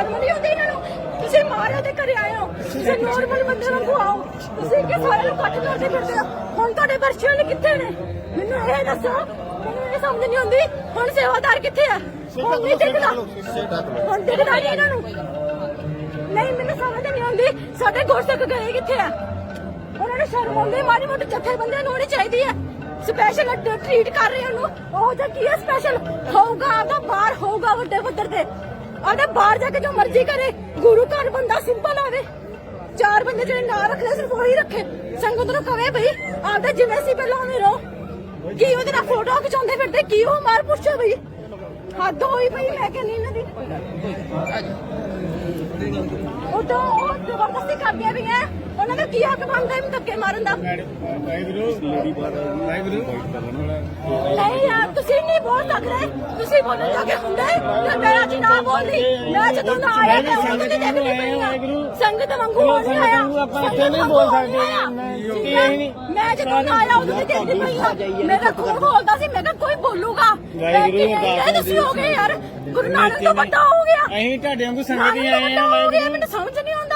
ਸ਼ਰਮ ਨਹੀਂ ਆਉਂਦੀ ਇਹਨਾਂ ਨੂੰ। ਤੁਸੀਂ ਮਾਰਿਆ ਤੇ ਘਰੇ ਆਏ ਹੋ। ਤੁਸੀਂ ਨੋਰਮਲ ਬੰਦੇ ਵਾਂਗੂ ਆਓ। ਤੁਸੀਂ ਕਿ ਸਾਰੇ ਨੂੰ ਕੱਟ ਕਰਦੇ ਫਿਰਦੇ ਹੋ। ਹੁਣ ਤੁਹਾਡੇ ਵਰਸ਼ੀਆਂ ਨੇ ਕਿੱਥੇ ਨੇ? ਮੈਨੂੰ ਇਹ ਦੱਸੋ। ਮੈਨੂੰ ਇਹ ਸਮਝ ਨਹੀਂ ਆਉਂਦੀ। ਹੁਣ ਸੇਵਾਦਾਰ ਕਿੱਥੇ ਆ? ਹੁਣ ਨਹੀਂ ਦਿਖਦਾ। ਹੁਣ ਦਿਖਦਾ ਨਹੀਂ ਇਹਨਾਂ ਨੂੰ। ਨਹੀਂ ਮੈਨੂੰ ਸਮਝ ਨਹੀਂ ਆਉਂਦੀ। ਸਾਡੇ ਗੁਰਸਿੱਖ ਗਏ ਕਿੱਥੇ ਆ? ਉਹਨਾਂ ਨੂੰ ਸ਼ਰਮ ਆਉਂਦੀ। ਮਾੜੀ ਮੋਟੀ ਜੱਥੇ ਬੰਦਿਆਂ ਨੂੰ ਹੋਣੀ ਚਾਹੀਦੀ ਹੈ ਸਪੈਸ਼ਲ ਟ੍ਰੀਟ ਕਰ ਰਹੇ ਉਹਨੂੰ। ਉਹ ਤਾਂ ਕੀ ਹੈ ਸਪੈਸ਼ਲ ਹੋਊਗਾ ਆਪਦਾ ਬਾਹਰ ਹੋਊਗਾ ਵੱਡੇ ਪੱਧਰ ਤੇ। ਆਪਦਾ ਬਾਹਰ ਜਾ ਕੇ ਜੋ ਮਰਜ਼ੀ ਕਰੇ, ਗੁਰੂ ਘਰ ਬੰਦਾ ਸਿੰਪਲ ਆਵੇ। ਚਾਰ ਬੰਦੇ ਜਿਹੜੇ ਨਾਂ ਰੱਖਦੇ ਸਿਰਫ ਉਹੀ ਰੱਖੇ। ਸੰਗਤ ਨੂੰ ਕਵੇ ਭਈ ਆਪਦਾ ਜਿਵੇਂ ਸੀ ਪਹਿਲਾਂ ਉਵੇਂ ਰਹੋ। ਕੀ ਉਹਦੇ ਨਾਲ ਫੋਟੋ ਖਿਚਾਉਂਦੇ ਫਿਰਦੇ, ਕੀ ਉਹ ਮਾਰ ਪੁੱਛੋ ਭਈ ਹੱਦ ਹੋਈ ਭਈ ਮੈਂ ਕਹਿੰਦੀ ਇਹਨਾਂ ਦੀ। ਉਹ ਤਾਂ ਉਹ ਜ਼ਬਰਦਸਤੀ ਕਰਦੀਆਂ ਵੀ ਹੈ ਉਹਨਾਂ ਦਾ ਕੀ ਹੱਕ ਬਣਦਾ ਇਹਨੂੰ ਧੱਕੇ ਮਾਰਨ ਦਾ? ਨਹੀਂ ਯਾਰ ਤੁਸੀਂ ਨਹੀਂ ਬੋਲ ਸਕਦੇ ਤੁਸੀਂ ਬੋਲਣ ਲੱਗੇ ਹੁੰਦੇ? ਤੇ ਮੈਂ ਅੱਜ ਨਾ ਬੋਲੀ ਮੈਂ ਜਦੋਂ ਨਾ ਆਇਆ ਮੈਂ ਉਹਨਾਂ ਦੇ ਦੇਖਦੀ ਪਈ ਹਾਂ ਸੰਗਤ ਵਾਂਗੂ ਹੋ ਨਹੀਂ ਆਇਆ। ਆਪਾਂ ਇੱਥੇ ਨਹੀਂ ਬੋਲ ਸਕਦੇ, ਮੈਂ ਮੈਂ ਕੀ ਇਹ ਨਹੀਂ। ਮੈਂ ਜਦੋਂ ਨਾ ਆਇਆ ਉਦੋਂ ਦੀ ਦੇਖਦੀ ਪਈ ਹਾਂ ਮੇਰਾ ਖੂਨ ਬੋਲਦਾ ਸੀ ਮੈਂ ਕਿਹਾ ਕੋਈ ਬੋਲੂਗਾ। ਵਾਹਿਗੁਰੂ ਤੁਸੀਂ ਹੋ ਗਏ ਯਾਰ। ਗੁਰੂ ਨਾਨਕ ਤੋਂ ਵੱਡਾ ਹੋ ਗਿਆ। ਅਸੀਂ ਤੁਹਾਡੇ ਵਾਂਗੂ ਸੰਗਤ ਹੀ ਆਏ ਆ ਮੈਨੂੰ ਸਮਝ ਨਹੀਂ ਆਉਂਦਾ।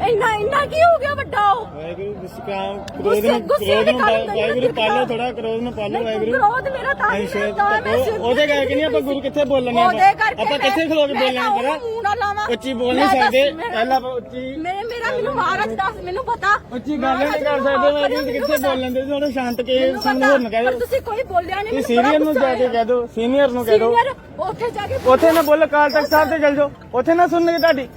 ਇੰਨਾ ਇੰਨਾ ਕੀ ਹੋ ਗਿਆ ਵੱਡਾ ਉਹ? ਵਾਹਿਗੁਰੂ ਵਿਸਕਾਮ ਕ੍ਰੋਧ ਗੁੱਸੇ ਨੂੰ ਗੁੱਸੇ ਕ੍ਰੋਧ ਦੇ ਨੂੰ ਕਾਰਨ ਵਾਹਿਗੁਰੂ ਪਾਲੋ ਥੋੜਾ ਕ੍ਰੋਧ ਨੂੰ ਪਾਲੋ ਵਾਹਿਗੁਰੂ। ਕ੍ਰੋਧ ਮੇਰਾ ਤਾਂ ਅਸੀਂ ਹੀ ਸ਼ੇਰ ਤਾਂ ਮੈਂ ਸਿਰ ਉਹ- ਉਹਦੇ ਕਰਕੇ ਨਹੀਂ ਆਪਾਂ ਗੁਰੂ ਕਿੱਥੇ ਬੋਲਣੇ ਉਹਦੇ ਆਪਾਂ ਕਰਕੇ ਆਪਾਂ ਮੈਂ- ਕਿੱਥੇ ਖਲੋ ਕੇ ਮੈਂ ਬੋਲਣੇ ਤਾਂ ਉਹਨੂੰ ਪਰਾ ਮੂੰਹ ਨਾ ਲਾਵਾਂ। ਉੱਚੀ ਬੋਲ ਮੈਂ ਨਹੀਂ ਤਾਂ- ਸਕਦੇ। ਮੇਰਾ- ਪਹਿਲਾਂ ਆਪਾਂ ਉੱਚੀ ਮੈਂ ਮੇਰਾ ਮੈਨੂੰ ਮਹਾਰਾਜ ਦੱਸ ਮੈਨੂੰ ਪਤਾ। ਉੱਚੀ ਗੱਲ ਨਹੀਂ ਕਰ ਸਕਦੇ ਵਾਹਿਗੁਰੂ ਤੇ ਕਿੱਥੇ ਬੋਲਣ ਦੇ? ਥੋੜਾ ਸ਼ਾਂਤ ਕੇ ਮੈਨੂੰ ਸਾਨੂੰ ਹੋਰ ਨਾ ਕਹਿ ਪਰ ਦਿਓ। ਤੁਸੀਂ ਕੋਈ ਬੋਲਿਆ ਨਹੀਂ ਤੁਸੀਂ ਸੀਨੀਅਰ ਨੂੰ ਜਾ ਕੇ ਕਹਿ ਦਿਓ ਸੀਨੀਅਰ ਨੂੰ ਕਹਿ ਦਿਓ। ਸੀਨੀਅਰ ਉੱਥੇ ਜਾ ਕੇ ਉੱਥੇ ਨਾ ਬੋਲ ਕਾਲ ਤੱਕ ਸਾਹਿਬ ਤੇ ਚੱਲ ਜਾਓ। ਉੱਥੇ ਨਾ ਸੁਣਨਗੇ ਤੁਹਾਡੀ।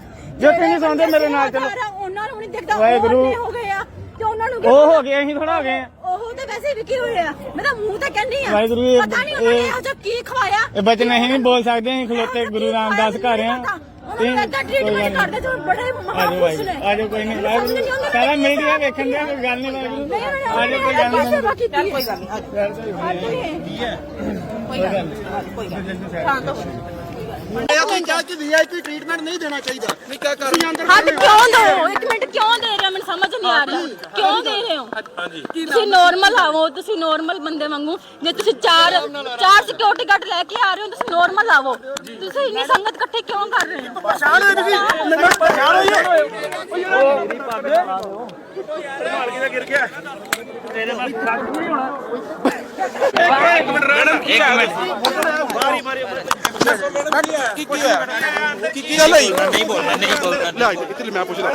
ਜੋ ਤੁਸੀਂ ਸੁਣਦੇ ਮੇਰੇ ਨਾਲ ਚਲੋ। ਉਹਨਾਂ ਨੂੰ ਨਹੀਂ ਦਿਖਦਾ ਵਾਹਿਗੁਰੂ। ਹੋ ਗਏ ਆ ਤੇ ਉਹਨਾਂ ਨੂੰ ਉਹ? ਹੋ ਗਏ ਅਸੀਂ ਥੋੜਾ ਹੋ ਗਏ ਆ। ਉਹ ਤੇ ਵੈਸੇ ਵੀ ਕੀ ਹੋਏ ਆ। ਮੈਂ ਤਾਂ ਮੂੰਹ ਤੇ ਕਹਿੰਦੀ ਆ ਵਾਹਿਗੁਰੂ ਇਹ- ਪਤਾ ਨਹੀਂ ਉਹਨਾਂ ਨੇ ਇਹ- ਇਹੋ ਜਿਹਾ ਕੀ ਖਵਾਇਆ। ਇਹ ਬਚਨ ਅਸੀਂ ਨਹੀਂ ਬੋਲ ਸਕਦੇ ਅਸੀਂ ਖਲੋਤੇ ਗੁਰੂ ਰਾਮਦਾਸ ਘਰ ਆ। ਉਹਨਾਂ ਨੂੰ ਏਦਾਂ ਟ੍ਰੀਟਮੈਂਟ ਕਰਦੇ ਜੋ ਬੜੇ ਮਹਾਪੁਰਸ਼ ਨੇ। ਆਜੋ ਕੋਈ ਨਹੀਂ ਵਾਹਿਗੁਰੂ। ਸਾਰਾ ਮੀਡੀਆ ਵੇਖਣ ਦੇ ਕੋਈ ਗੱਲ ਨਹੀਂ ਵਾਹਿਗੁਰੂ। ਆਜੋ ਕੋਈ ਗੱਲ ਨਹੀਂ। ਸੇਵਾ ਕੀਤੀ ਕੋਈ ਗੱਲ ਨਹੀਂ। ਇਹ ਕੋਈ ਜੱਜ ਵੀਆਈਪੀ ਟ੍ਰੀਟਮੈਂਟ ਨਹੀਂ ਦੇਣਾ ਚਾਹੀਦਾ। ਨਹੀਂ ਕਿਆ ਕਰ ਹੱਥ ਕਿਉਂ ਦੋ ਇੱਕ ਮਿੰਟ ਕਿਉਂ ਦੇ ਰਹੇ ਹੋ? ਮੈਨੂੰ ਸਮਝ ਨਹੀਂ ਆ ਰਹੀ। ਕਿਉਂ ਦੇ ਰਹੇ ਹੋ? ਹਾਂਜੀ ਤੁਸੀਂ ਨਾਰਮਲ ਆਵੋ ਤੁਸੀਂ ਨਾਰਮਲ ਬੰਦੇ ਵਾਂਗੂ। ਜੇ ਤੁਸੀਂ ਚਾਰ ਚਾਰ ਸਿਕਿਉਰਿਟੀ ਗਾਰਡ ਲੈ ਕੇ ਆ ਰਹੇ ਹੋ ਤੁਸੀਂ ਨਾਰਮਲ ਆਵੋ। ਤੁਸੀਂ ਇੰਨੀ ਸੰਗਤ ਇਕੱਠੇ ਕਿਉਂ ਕਰ ਰਹੇ ਹੋ? ਪਛਾਣ ਹੋਈ ਤੁਸੀਂ? ਮੈਨੂੰ ਪਛਾਣ ਹੋਈ ਕੀ ਕੀ ਹੈ ਕੀ ਕੀ ਗੱਲ ਹੋਈ? ਨਹੀਂ ਬੋਲਣਾ ਨਹੀਂ ਬੋਲਣਾ। ਲੈ ਇੱਥੇ ਮੈਂ ਪੁੱਛਦਾ